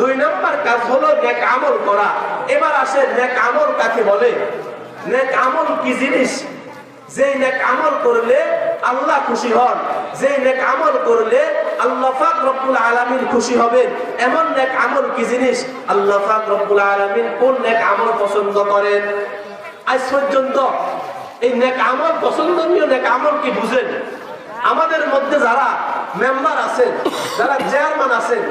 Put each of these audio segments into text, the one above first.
দুই নাম্বার কাজ হলো নেক আমল করা। এবার আসে নেক আমল কাকে বলে? নেক আমল কি জিনিস? যে নেক আমল করলে আল্লাহ খুশি হন যে নেক আমল করলে আল্লাহ পাক রব্বুল আলামিন খুশি হবেন। এমন নেক আমল কি জিনিস? আল্লাহ পাক রব্বুল আলামিন কোন নেক আমল পছন্দ করেন? আজ পর্যন্ত এই নেক আমল পছন্দনীয় নেক আমল কি বুঝেন? আমাদের মধ্যে যারা মেম্বার আছেন, যারা চেয়ারম্যান আছেন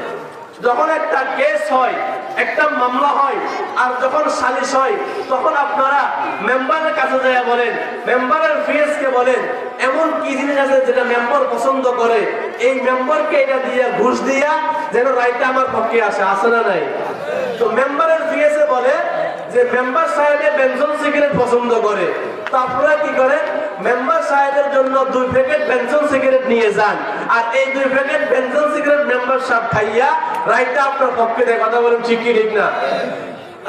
যখন একটা কেস হয়, একটা মামলা হয়, আর যখন সালিশ হয়, তখন আপনারা মেম্বারের কাছে যায় বলেন মেম্বারের ফিএস কে বলেন, এমন কি জিনিস আছে যেটা মেম্বার পছন্দ করে? এই মেম্বারকে এটা দিয়ে ঘুষ দিয়া যেন রাইটা আমার পক্ষে আসে আসে না নাই? তো মেম্বারের ফিএস বলে যে মেম্বার সাহেবে বেনজন সিগারেট পছন্দ করে। তো আপনারা কি করেন? মেম্বার সাহেবের জন্য দুই প্যাকেট পেনশন সিগারেট নিয়ে যান। আর এই দুই প্যাকেট পেনশন সিগারেট মেম্বার সাহেব খাইয়া রাইটটা আপনার পক্ষে দেয় কথা বলেন, ঠিক কি, ঠিক না?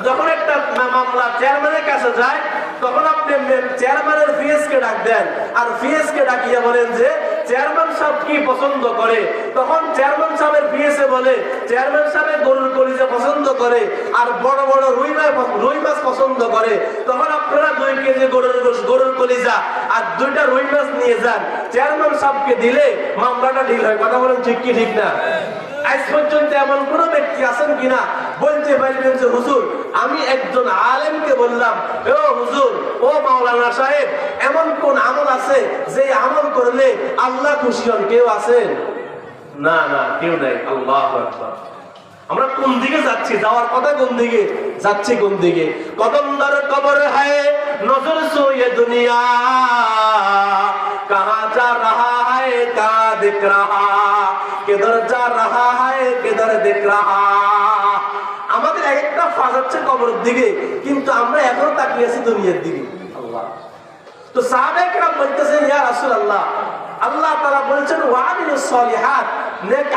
যখন একটা মামলা চেয়ারম্যানের কাছে যায়, তখন আপনি চেয়ারম্যানের ফিএস কে ডাক দেন। আর ফিএস কে ডাকিয়া বলেন যে চেয়ারম্যান সাহেব কি পছন্দ করে? তখন চেয়ারম্যান সাহেবের পিএসএ বলে, চেয়ারম্যান সাহেব গরুর কলিজা পছন্দ করে আর বড় বড় রুই মাছ রুই মাছ পছন্দ করে। তখন আপনারা দুই কেজি গরুর গরুর কলিজা আর দুইটা রুই মাছ নিয়ে যান। চেয়ারম্যান সাহেবকে দিলে মামলাটা ডিল হয়। কথা বলেন ঠিক কি, ঠিক না? আজ পর্যন্ত এমন কোন ব্যক্তি আছেন কিনা? বলতে পারবেন যে, হুজুর, আমি একজন আলেমকে বললাম ও হুজুর, ও মাওলানা সাহেব, এমন কোন আমল আছে যে আমল করলে আল্লাহ খুশি হন? কেউ আছেন না না, কেউ নাই। আল্লাহ আমরা কোন দিকে যাচ্ছি? যাওয়ার কথা কোন দিকে? যাচ্ছি কোন দিকে? কদম দর কবর হে নজর সোয়ে দুনিয়া। কাহা যা রাহা হে কা দেখ রাহা। কেদর যা রাহা আমাদের একটা ফাঁস হচ্ছে কবরের দিকে, কিন্তু আমরা এখনও তাকিয়ে আছি দুনিয়ার দিকে। আল্লাহ। তো সাহেব বলতেছে ইয়া আল্লাহ আল্লাহ তারা বলছেন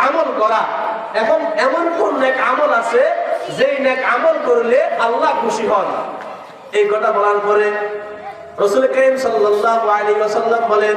আমল করা। এখন এমন কোন নেক আমল আছে, যেই নেক আমল করলে আল্লাহ খুশি হন? এই কথা বলার পরে রসুল করিম বলেন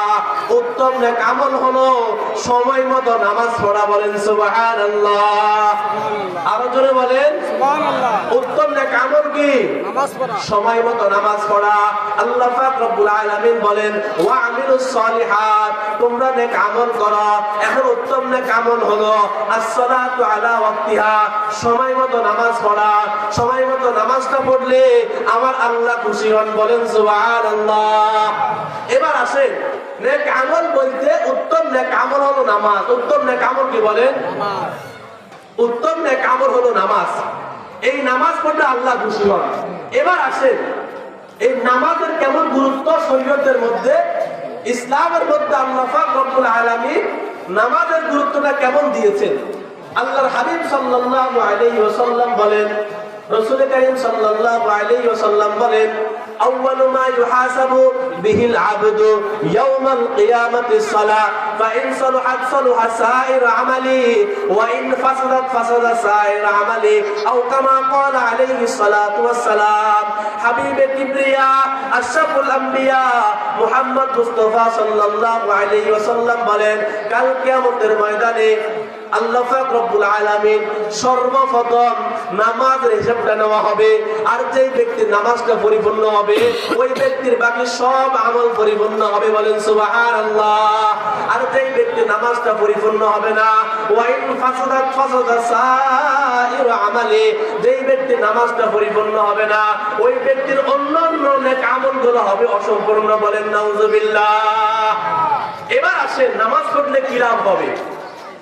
উত্তম নেক আমল হলো সময় মতো নামাজ পড়া বলেন সুবহানাল্লাহ। আরও জোরে বলেন উত্তম নেক আমল কি? নামাজ পড়া। সময় মতো নামাজ পড়া। আল্লাহ পাক রব্বুল আলামিন বলেন ওয়া আমিলুস সলিহাত তোমরা নেক আমল করো। এখন উত্তম নেক আমল হলো as-সালাতু আলা ওয়াক্তিহা সময় মতো নামাজ পড়া। সময় মতো নামাজটা পড়লে আমার আল্লাহ খুশি হন বলেন সুবহানাল্লাহ। এবার আসেন নেক আমল বলতে উত্তম নেক আমল হলো নামাজ। উত্তম নেক আমল কি বলেন উত্তম নেক আমল হলো নামাজ। এই নামাজ পড়লে আল্লাহ খুশি হন। এবার আসেন এই নামাজের কেমন গুরুত্ব শরীয়তের মধ্যে? ইসলামের মধ্যে আল্লাহ রব্বুল আলামিন নামাজের গুরুত্বটা কেমন দিয়েছেন? আল্লাহর হাবিব সাল্লাল্লাহু আলাইহি ওয়াসাল্লাম বলেন রাসূল করিম সাল্লাল্লাহু আলাইহি ওয়াসাল্লাম বলেন أول ما يحاسب به العبد يوم القيامة الصلاة فإن صلحت صلح سائر عملي وإن فسدت فسد سائر عملي أو كما قال عليه الصلاة والسلام حبيب الكبرياء أشرف الأنبياء محمد مصطفى صلى الله عليه وسلم বলেন কাল কিয়ামতের ময়দানে আল্লাহ পাক রব্বুল আলামিন সর্বপ্রথম নামাজের হিসাবটা নেওয়া হবে। আর যেই ব্যক্তির নামাজটা পরিপূর্ণ হবে, ওই ব্যক্তির বাকি সব আমল পরিপূর্ণ হবে বলেন সুবহানাল্লাহ। আর যেই ব্যক্তির নামাজটা পরিপূর্ণ হবে না, ওয়াইন ফাসাদাত ফাসাদা সাইর আমালে, যেই ব্যক্তির নামাজটা পরিপূর্ণ হবে না, ওই ব্যক্তির অন্যান্য নেক আমলগুলো হবে অসম্পূর্ণ বলেন নাউজুবিল্লাহ। এবার আসেন, নামাজ পড়লে কি লাভ হবে?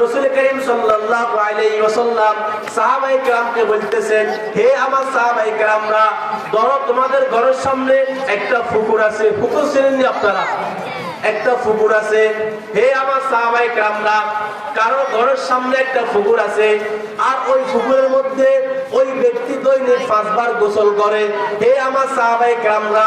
রসুল করিম সাল্লাল্লাহু আলাইহি ওয়াসাল্লাম সাহাবায়ে কেরামকে বলতেছেন, হে আমার সাহাবায়ে কেরামরা, ধরো তোমাদের ঘরের সামনে একটা পুকুর আছে। পুকুর চেনেন নি আপনারা? একটা পুকুর আছে। হে আমার সাহাবাই কামরা কারও ঘরের সামনে একটা পুকুর আছে আর ওই পুকুরের মধ্যে ওই ব্যক্তি দৈনিক পাঁচবার গোসল করে। হে আমার সাহাবাই কামরা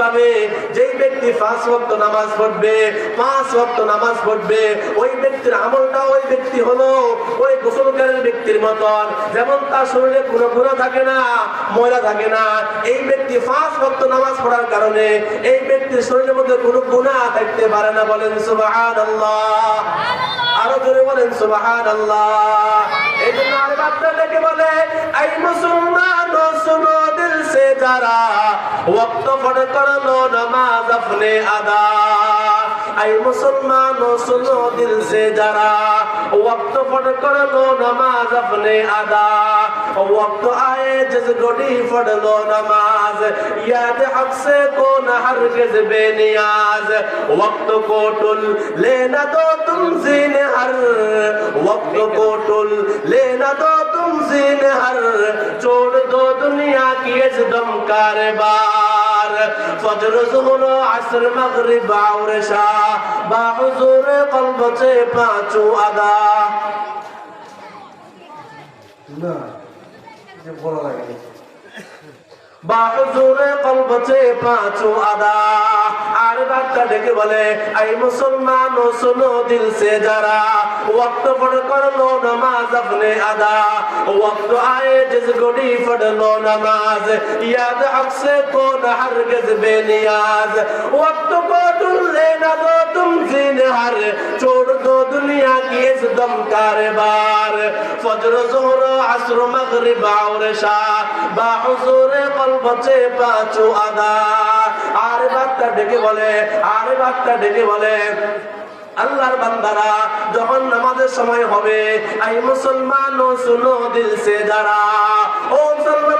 ভাবে যেই ব্যক্তি পাঁচ ওয়াক্ত নামাজ পড়বে, পাঁচ ওয়াক্ত নামাজ পড়বে, ওই ব্যক্তির আমলটা ওই ব্যক্তি হলো, ওই গোসলকারীর ব্যক্তির মতন। যেমন তার শরীরে কোনো গুণা থাকে না, ময়লা থাকে না, এই ব্যক্তি পাঁচ ওয়াক্ত নামাজ পড়ার কারণে এই ব্যক্তির শরীরের মধ্যে কোনো গুণা থাকতে পারে না বলেন সুবহানাল্লাহ। আরও জোরে বলেন সুবহানাল্লাহ। এই জন্য আর বাচ্চাটাকে বলে, এই মুসলমান শুনো দিল সে যারা, ওয়াক্ত পড়ে করল নামাজ আপনি আদা। এই মুসলমান শুনো দিল সে যারা, ওয়াক্ত আদা। وقت آئے جس گھڑی پڑھ لو نماز یاد حق سے کو نہ ہرگز بے نیاز وقت کو ٹل لینا تو تم زین ہر وقت کو ٹل لینا تو تم زین ہر چھوڑ دو دنیا کی اس دم کاروبار فجر ظہر عصر مغرب اور شاہ با حضور قلب سے پانچوں ادا No. কিছু ভালো লাগেনি বাহজুরে কলবচে পাঁচু আদা। আর ডাক্তার ডেকে বলে, আই মুসলমান ও শোনো দিল সে যারা। ওয়াক্ত পড় করল নামাজ আপনে तुम लेना दो तुम जीन हर छोड़ दो दुनिया की इस दम कारबार फजर जोहर असर मगरिब और शाह बाहुजूर कल्ब से पांचों अदा আরে বাচ্চা ডেকে বলে আরে বাচ্চা ডেকে বলে আল্লাহর বান্দারা যখন নামাজের সময় হবে আই মুসলমান ও শুনো দিল সে যারা ও মুসলমান ভাইরা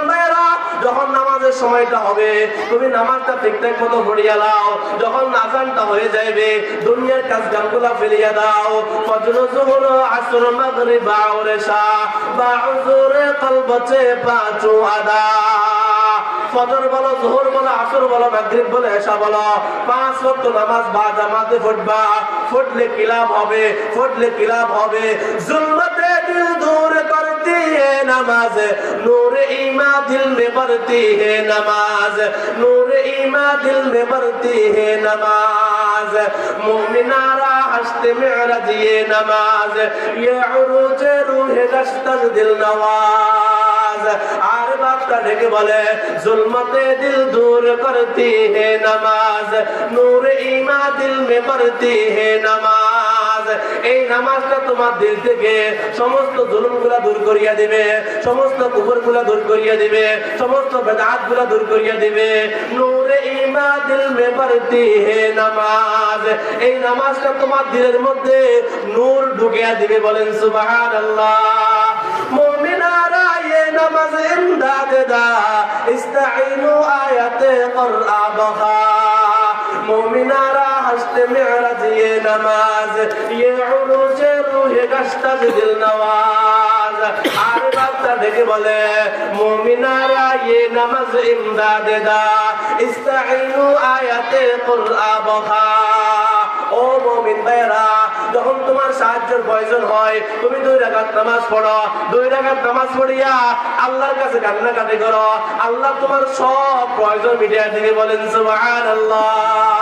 সময়টা হবে। তুমি নামাজটা ঠিকঠাক মতো পড়িয়া দাও যখন আজানটা হয়ে যাবে দুনিয়ার কাজ গানগুলা ফেলিয়া দাও। ফজর জোহর আসর মাগরিব পাঁচু আদা ফজর বলো, জোহর বলো, আসর বলো, মাগরিব বলো বলো, পাঁচ ওয়াক্ত নামাজ বা জামাতে ফুটবা। ফুটলে কি লাভ হবে, ফুটলে কি লাভ হবে। জুলমতে হে নামাজ নূর ইমা দিল में बढ़ती है नमाज नूर ईमा दिल में बढ़ती है नमाज मोमिनारा हस्त मेरज ये नमाज ये उरूज रूह गश्तर दिल नवाज আর বাপটা ডেকে বলে জুলমতে দিল দূর করতি হে নামাজ নূর ইমা দিল মে পড়তি হে নামাজ আছে। এই নামাজটা তোমার দিল থেকে সমস্ত জুলুম দূর করিয়া দিবে, সমস্ত কুকুর দূর করিয়া দিবে, সমস্ত বেদাত দূর করিয়া দিবে। নূরে ইমা দিল মে পড়তি হে নামাজ। এই নামাজটা তোমার দিলের মধ্যে নূর ঢুকিয়া দিবে বলেন, সুবহানাল্লাহ। মুমিনারা হাসতে মেরা ये नमाज ये उरूज रूह गश्त दिल नवाज আর বাচ্চা দেখে বলে মুমিনারা ये नमाज इमदाद दा इस्ताइनु आयत कुरआ बखा ও মুমিন ভাইরা যখন তোমার সাহায্যের প্রয়োজন হয় তুমি দুই রাকাত নামাজ পড়ো দুই রাকাত নামাজ পড়িয়া আল্লাহর কাছে কান্নাকাটি করো আল্লাহ তোমার সব প্রয়োজন মিটিয়ে দিবে বলেন সুবহানাল্লাহ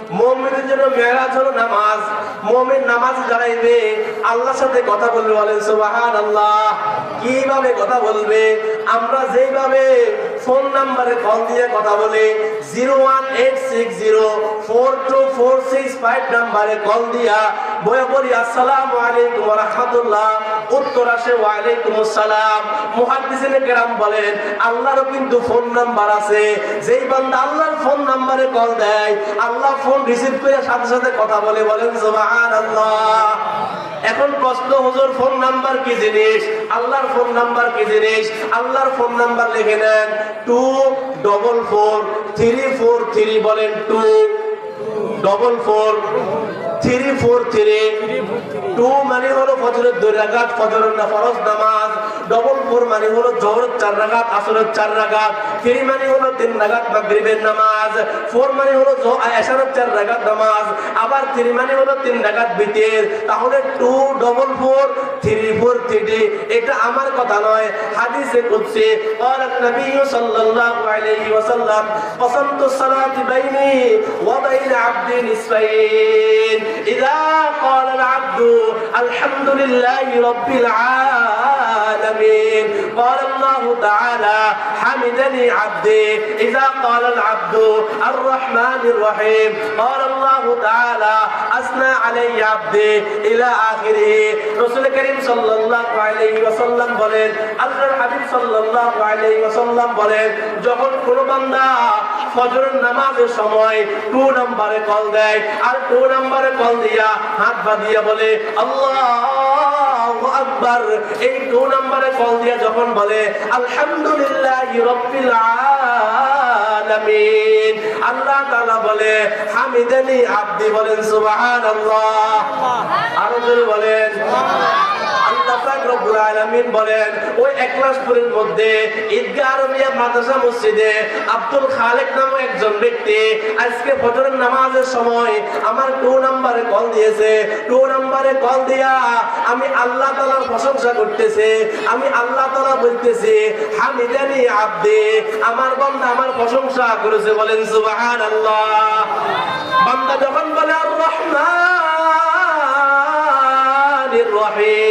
মুমিনের জন্য মেরাজ হলো নামাজ। মুমিন নামাজ দাঁড়াইবে, আল্লাহর সাথে কথা বলবে বলেন, সুবহানাল্লাহ। কীভাবে কথা বলবে? আমরা যেইভাবে ফোন নাম্বারে কল দিয়ে কথা বলে, zero one eight six zero four two four six five নাম্বারে কল দিয়া বয়ে বলি আসসালামু আলাইকুম রাহমাতুল্লাহ উত্তর আসে, ওয়ালাইকুম আসসালাম। মুহাদ্দিসিনে কেরাম বলেন, আল্লাহরও কিন্তু ফোন নাম্বার আছে। যেই বান্দা আল্লাহর ফোন নাম্বারে কল দেয়, আল্লাহ ফোন রিসিভ করে সাথে সাথে কথা বলে বলেন, সুবহানাল্লাহ। এখন প্রশ্ন, হুজুর, ফোন নাম্বার কি জিনিস? আল্লাহর ফোন নাম্বার কি জিনিস? আল্লাহর ফোন নাম্বার লিখে নেন। Two double four three four three বলেন, two double four three four three. Two মানে হলো ফজরের দুই রাগাত ফজরের না ফরজ নামাজ। ডবল ফোর মানে হলো জোহরের চার রাগাত আসরের চার রাগাত থ্রি মানে হলো তিন রাগাত মাগরিবের নামাজ ফোর মানে হলো এশারের চার রাগাত নামাজ আবার থ্রি মানে হলো তিন রাগাত বিতের তাহলে two double four three four three এটা আমার কথা নয় হাদিসে কুদসি قال النبي صلى الله عليه وسلم قسمت الصلاة بيني وبين عبدي نصفين إذا قال العبد الحمد لله رب العالمين قال الله تعالى حمدني عبدي إذا قال العبد الرحمن الرحيم قال الله تعالى أثنى علي عبدي إلى آخره رسول كريم صلى الله عليه وسلم বলেন আল্লাহর হাবিব সাল্লাল্লাহু আলাইহি ওয়াসাল্লাম বলেন যখন কোন বান্দা ফজরের নামাজের সময় টু নম্বরে কল দেয় আর টু নম্বরে কল দিয়া হাত বাঁধিয়া বলে আল্লাহু আকবার। এই দু নম্বরে কল দিয়ে যখন বলে, আলহামদুলিল্লাহ রাব্বিল আলামিন আল্লাহ তাআলা বলে, হামিদানি আব্দি বলেন, সুবহানাল্লাহ আরও জোরে বলেন আমি আল্লাহ তাআলার প্রশংসা করতেছি, আমি আল্লাহ তাআলা বলতেছি, হামিদানি আব্দে, আমার বন্ধ আমার প্রশংসা করেছে, বলেন সুবহানাল্লাহ। বান্দা যখন বলে আল্লাহ রহমান রহিম।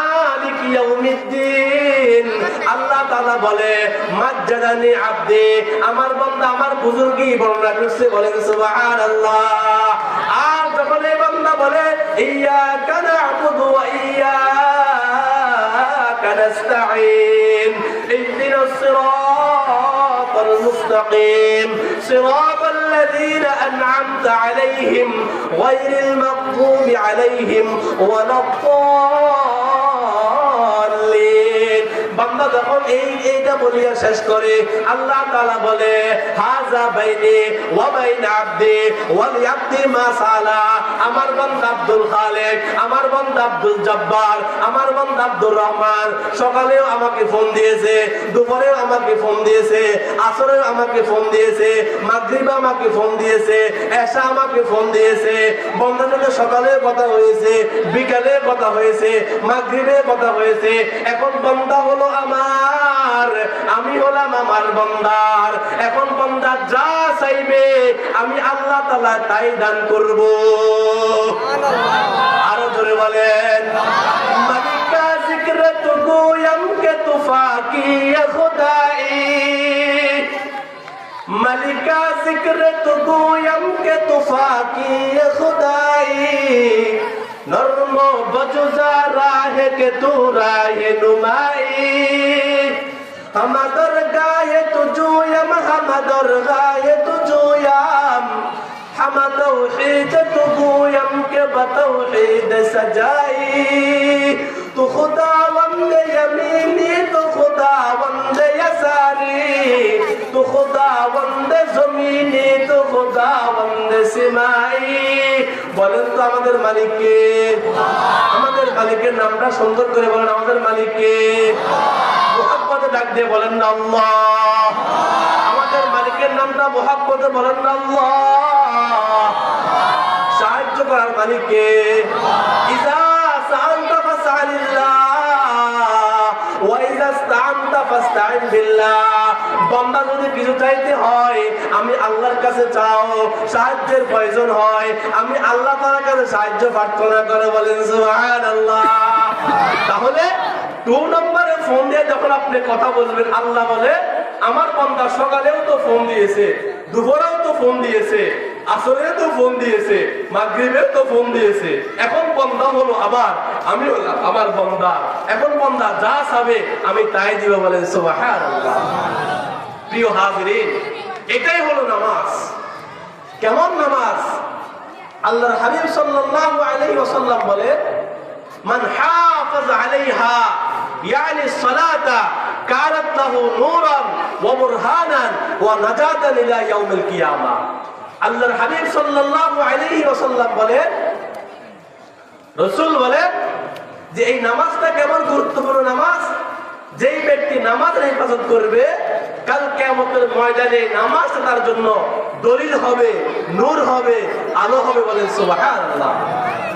মালিক ইয়াউমিদ্দিন আল্লাহ তাআলা বলে মাজ্জাদানি আব্দি আমার বান্দা আমার বুজুর্গি বর্ণনা করছে বলেন সুবহানাল্লাহ আর যখন এই বান্দা বলে ইয়াকা না'বুদু ওয়া ইয়াকা নাস্তাঈন ইহদিনাস সিরাতাল মুস্তাকিম সিরাতাল الذين أنعمت عليهم غير المغضوب عليهم ولا الضالين এইটা বলিয়া শেষ করে। আল্লাহ তাআলা বলে, হাজা বাইনি মা সালা। আমার আব্দুল খালেক, আমার আব্দুল জব্বার, আমার আব্দুর রহমান সকালেও আমাকে ফোন দিয়েছে, দুপুরেও আমাকে ফোন দিয়েছে, আসরেও আমাকে ফোন দিয়েছে মাগরিবে আমাকে ফোন দিয়েছে আমাকে ফোন দিয়েছে। সকালে কথা হয়েছে বিকালে কথা হয়েছে মাগরিবে কথা হয়েছে। এখন বন্ধা হলো আমার। আমার আমি হলাম আমার বন্দার। এখন বন্দা যা চাইবে আমি আল্লাহ তালা তাই দান করব। আরও ধরে বলেন মালিকা জিক্র তুকু আমকে তুফাকি খুদাই। মালিকা জিক্র তুকু আমকে তুফাকি খুদাই। নর্ম বজুজা রাহে কে তু রাহে নুমাই। হামাদর গায়ে তু জুয়াম হামাদর গায়ে তু জুয়াম হামা তৌহিদ তু গুয়াম কে বতৌহিদ সজাই তু খুদা বন্দ ইয়ামিনি তু খুদা বন্দ ইয়াসারি তু খুদা বন্দ জমিনি তু খুদা বন্দ সিমাই বলেন তো আমাদের মালিককে। আমাদের মালিকের নামটা সুন্দর করে বলেন, আমাদের মালিককে। আল্লাহ মোহাম্মদে ডাক দিয়ে বলেন না আমাদের মালিকের নামটা মোহাম্মদে বলেন না সাহায্য করার মালিককে কিছু চাইতে হয়, আমি আল্লাহর কাছে চাও প্রয়োজন হয়, আমি আল্লাহ কাছে সাহায্য প্রার্থনা করে বলেন তাহলে টু নম্বরে ফোন দিয়ে যখন আপনি কথা বলবেন, আল্লাহ বলে, আমার বান্দা সকালেও তো ফোন দিয়েছে, দুপুরেও তো ফোন দিয়েছে আসরে তো ফোন দিয়েছে, মাগরিবেও তো ফোন দিয়েছে। এখন বন্দা হলো আবার, আমি হলাম আমার বন্দা। এখন বন্দা যা চাবে, আমি তাই দিব বলেন সুবহানাল্লাহ। প্রিয় হাজিরিন, এটাই হলো নামাজ। কেমন নামাজ? আল্লাহর হাবিব সাল্লাল্লাহু আলাইহি ওয়াসাল্লাম বলেন মান বলেন যে এই নামাজটা কেমন গুরুত্বপূর্ণ নামাজ? যেই ব্যক্তি নামাজ হেফাজত করবে, কাল কেমতের ময়দানে নামাজ তার জন্য দলিল হবে, নূর হবে, আলো হবে বলেন সুবহানাল্লাহ।